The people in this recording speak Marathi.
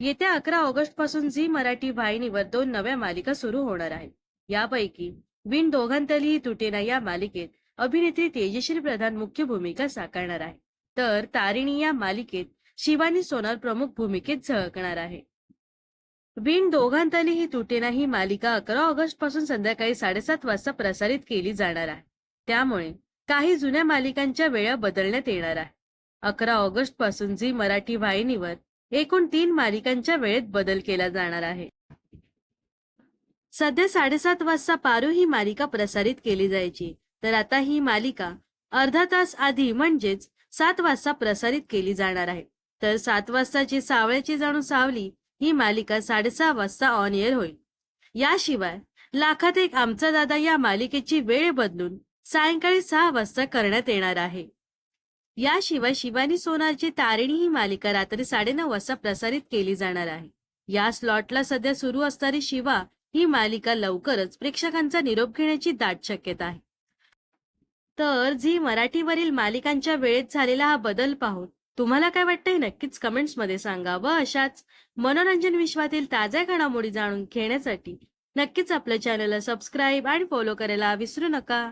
येत्या अकरा ऑगस्टपासून झी मराठी वाहिनीवर दोन नव्या मालिका सुरू होणार आहेत. यापैकी विण दोघांतलीही तुटेना या मालिकेत अभिनेत्री तेजश्री प्रधान मुख्य भूमिका साकारणार आहे. तर तारिणी या मालिकेत शिवानी सोनार प्रमुख भूमिकेत झळकणार आहे. विण दोघांतली ही तुटेना ही मालिका अकरा ऑगस्टपासून संध्याकाळी साडेसात वाजता प्रसारित केली जाणार आहे. त्यामुळे काही जुन्या मालिकांच्या वेळा बदलण्यात येणार आहे. अकरा ऑगस्टपासून झी मराठी वाहिनीवर एकूण तीन मालिकांच्या वेळेत बदल केला जाणार आहे. सध्या साडेसात वाजता पारू ही मालिका प्रसारित केली जायची तर आता ही मालिका अर्धा तास आधी म्हणजेच सात वाजता प्रसारित केली जाणार आहे. तर सात वाजताची सावळ्याची जाणू सावली ही मालिका साडेसहा वाजता ऑन एअर होईल. याशिवाय लाखात एक आमचा दादा या मालिकेची वेळ बदलून सायंकाळी सहा वाजता करण्यात येणार आहे. याशिवाय शिवानी सोनारची तारिणी ही मालिका रात्री साडेनऊ वाजता प्रसारित केली जाणार आहे. या स्लॉटला सध्या सुरू असणारी शिवा ही मालिका लवकरच प्रेक्षकांचा निरोप घेण्याची दाट शक्यता आहे. तर झी मराठीवरील मालिकांच्या वेळेत झालेला हा बदल पाहून तुम्हाला काय वाटतंय? नक्कीच कमेंट्समध्ये सांगा व अशाच मनोरंजन विश्वातील ताज्या घडामोडी जाणून घेण्यासाठी नक्कीच आपल्या चॅनलला सबस्क्राईब आणि फॉलो करायला विसरू नका.